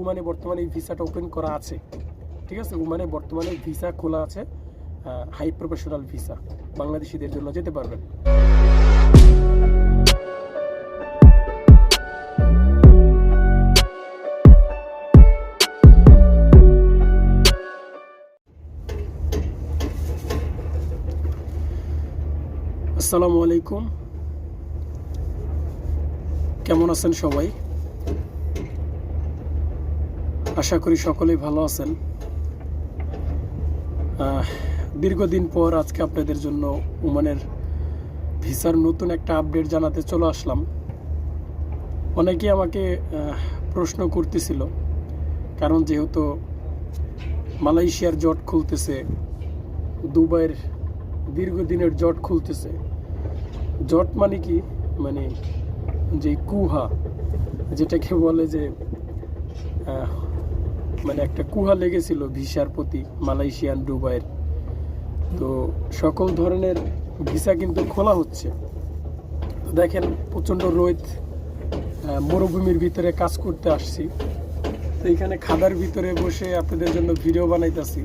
উমানে বর্তমানে ভিসাটা ওপেন করা আছে। ঠিক আছে? উমানে বর্তমানে ভিসা খোলা আছে হাই প্রফেশনাল ভিসা। বাংলাদেশিদের জন্য যেতে পারবেন। আসসালামু আলাইকুম। কেমন আছেন সবাই? আশা করি সকলেই ভালো আছেন। দীর্ঘদিন পর আজকে আপনাদের জন্য ওমানের ভিসার নতুন একটা আপডেট জানাতে চলে আসলাম। অনেকেই আমাকে প্রশ্ন করতেছিল, কারণ যেহেতু মালয়েশিয়ার জট খুলতেছে, দুবাইয়ের দীর্ঘদিনের জট খুলতেছে, জট মানে কি? মানে যে কুহা, যেটাকে বলে যে মানে একটা কুহা লেগেছিল ভিসার প্রতি মালয়েশিয়ান দুবাইয়ের। তো সকল ধরনের ভিসা কিন্তু খোলা হচ্ছে। দেখেন, প্রচণ্ড রোদ মরুভূমির ভিতরে কাজ করতে আসছি। তো এখানে খাদার ভিতরে বসে আপনাদের জন্য ভিডিও বানাইতেছি।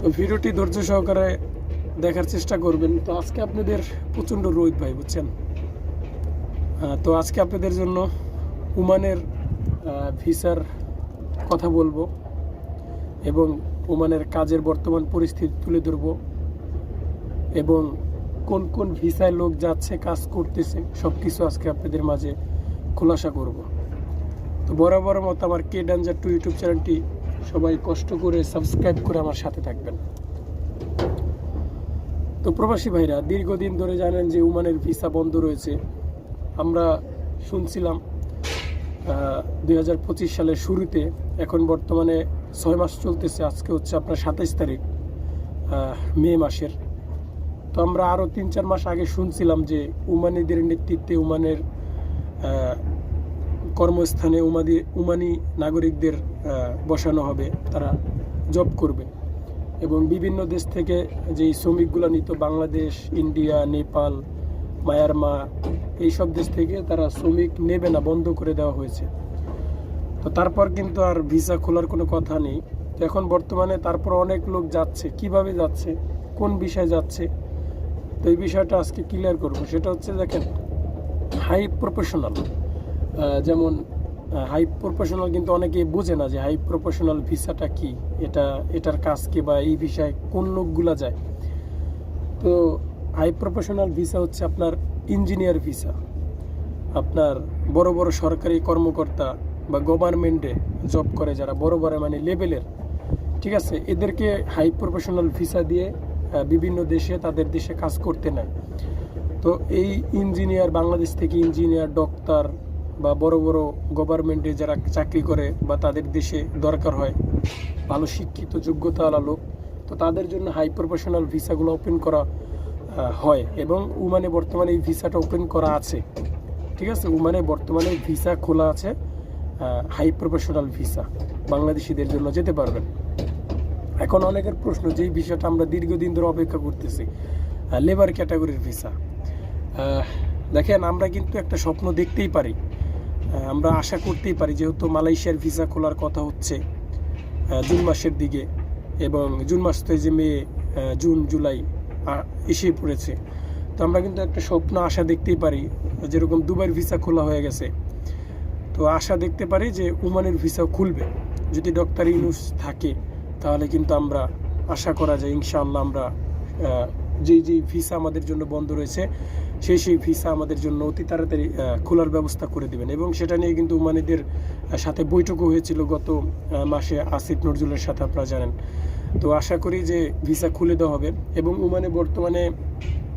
তো ভিডিওটি ধৈর্য সহকারে দেখার চেষ্টা করবেন। তো আজকে আপনাদের প্রচণ্ড রোদ ভাই, বুঝছেন? তো আজকে আপনাদের জন্য উমানের ভিসার কথা বলব এবং ওমানের কাজের বর্তমান পরিস্থিতি তুলে ধরবো এবং কোন কোন ভিসায় লোক যাচ্ছে, কাজ করতেছে সব কিছু আজকে আপনাদের মাঝে খোলাসা করব। তো বরাবর মতো আমার কে ডাঞ্জার টু ইউটিউব চ্যানেলটি সবাই কষ্ট করে সাবস্ক্রাইব করে আমার সাথে থাকবেন। তো প্রবাসী ভাইরা, দীর্ঘদিন ধরে জানেন যে উমানের ভিসা বন্ধ রয়েছে। আমরা শুনছিলাম দুই হাজার পঁচিশ সালের শুরুতে, এখন বর্তমানে ছয় মাস চলতেছে, আজকে হচ্ছে আপনার সাতাইশ তারিখ মে মাসের। তো আমরা আরও তিন চার মাস আগে শুনছিলাম যে উমানিদের নেতৃত্বে, উমানের কর্মস্থানে উমাদি, উমানি নাগরিকদের বসানো হবে, তারা জব করবে। এবং বিভিন্ন দেশ থেকে যেই শ্রমিকগুলো নিত, বাংলাদেশ, ইন্ডিয়া, নেপাল মায়ানমার এইসব দেশ থেকে তারা শ্রমিক নেবে না, বন্ধ করে দেওয়া হয়েছে। তো তারপর কিন্তু আর ভিসা খোলার কোনো কথা নেই। তো এখন বর্তমানে তারপর অনেক লোক যাচ্ছে। কীভাবে যাচ্ছে? কোন বিষয়ে যাচ্ছে? তো এই বিষয়টা আজকে ক্লিয়ার করব। সেটা হচ্ছে দেখেন হাই প্রফেশনাল যেমন হাই প্রফেশনাল কিন্তু অনেকেই বোঝে না যে হাই প্রফেশনাল ভিসাটা কি? এটা, এটার কাজ কি বা এই বিষয়ে কোন লোকগুলা যায়? তো হাই প্রফেশনাল ভিসা হচ্ছে আপনার ইঞ্জিনিয়ার ভিসা আপনার বড় বড় সরকারি কর্মকর্তা বা গভর্নমেন্টে জব করে যারা বড় বড় মানে লেভেলের ঠিক আছে, এদেরকে হাই প্রফেশনাল ভিসা দিয়ে বিভিন্ন দেশে, তাদের দেশে কাজ করতে নেয় তো এই ইঞ্জিনিয়ার বাংলাদেশ থেকে ইঞ্জিনিয়ার ডক্টর বা বড় বড় গভর্নমেন্টে যারা চাকরি করে বা তাদের দেশে দরকার হয়, ভালো শিক্ষিত যোগ্যতাওয়ালা লোক, তো তাদের জন্য হাই প্রফেশনাল ভিসাগুলো ওপেন করা হয়। এবং উমানে বর্তমানে এই ভিসাটা ওপেন করা আছে। ঠিক আছে? উমানে বর্তমানে ভিসা খোলা আছে হাই প্রফেশনাল ভিসা। বাংলাদেশিদের জন্য যেতে পারবেন। এখন অনেকের প্রশ্ন যে ভিসাটা আমরা দীর্ঘদিন ধরে অপেক্ষা করতেছি লেবার ক্যাটাগরির ভিসা। দেখেন, আমরা কিন্তু একটা স্বপ্ন দেখতেই পারি। আমরা আশা করতেই পারি, যেহেতু মালয়েশিয়ার ভিসা খোলার কথা হচ্ছে জুন মাসের দিকে এবং জুন মাস তো যে মে জুন, জুলাই এসে পড়েছে। তো আমরা কিন্তু একটা স্বপ্ন, আশা দেখতেই পারি। যেরকম দুবাইয়ের ভিসা খোলা হয়ে গেছে। তো আশা দেখতে পারি যে উমানের ভিসা খুলবে। যদি ডক্টর ইউনুস থাকে, তাহলে কিন্তু আমরা আশা করা যায়, ইনশাআল্লাহ আমরা যেই যেই ভিসা আমাদের জন্য বন্ধ রয়েছে, সেই সেই ভিসা আমাদের জন্য অতি তাড়াতাড়ি খোলার ব্যবস্থা করে দেবেন। এবং সেটা নিয়ে কিন্তু উমানিদের সাথে বৈঠকও হয়েছিল গত মাসে আসিফ নজরুলের সাথে, আপনারা জানেন। তো আশা করি যে ভিসা খুলে দেওয়া হবে এবং উমানে বর্তমানে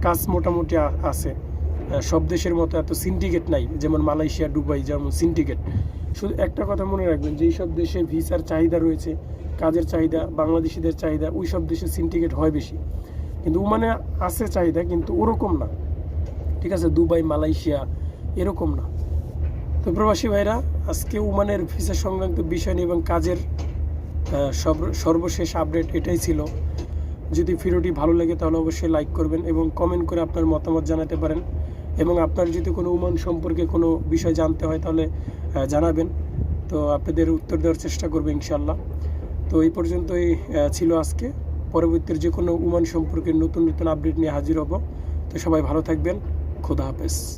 কাজ মোটামুটি আছে। সব দেশের মতো এত সিন্ডিকেট নাই, যেমন মালয়েশিয়া, দুবাই, যেমন সিন্ডিকেট শুধু একটা কথা মনে রাখবেন যেই সব দেশে ভিসার চাহিদা রয়েছে, কাজের চাহিদা, বাংলাদেশিদের চাহিদা ওই সব দেশে সিন্ডিকেট হয় বেশি। কিন্তু ওমানে আছে চাহিদা, কিন্তু ওরকম না। ঠিক আছে, দুবাই, মালয়েশিয়া, এরকম না। তো প্রবাসী ভাইরা, আজকে ওমানের ভিসা সংক্রান্ত বিষয় নিয়ে এবং কাজের সর্বশেষ আপডেট এটাই ছিল। যদি ভিডিওটি ভালো লাগে তাহলে অবশ্যই লাইক করবেন এবং কমেন্ট করে আপনার মতামত জানাতে পারেন। এবং আপনার যদি কোনো উমান সম্পর্কে কোনো বিষয় জানতে হয় তাহলে জানাবেন। তো আপনাদের উত্তর দেওয়ার চেষ্টা করব ইনশাল্লাহ তো এই পর্যন্তই ছিল আজকে। পরবর্তীর যে কোনো উমান সম্পর্কে নতুন নতুন আপডেট নিয়ে হাজির হব। তো সবাই ভালো থাকবেন। খোদা হাফেজ।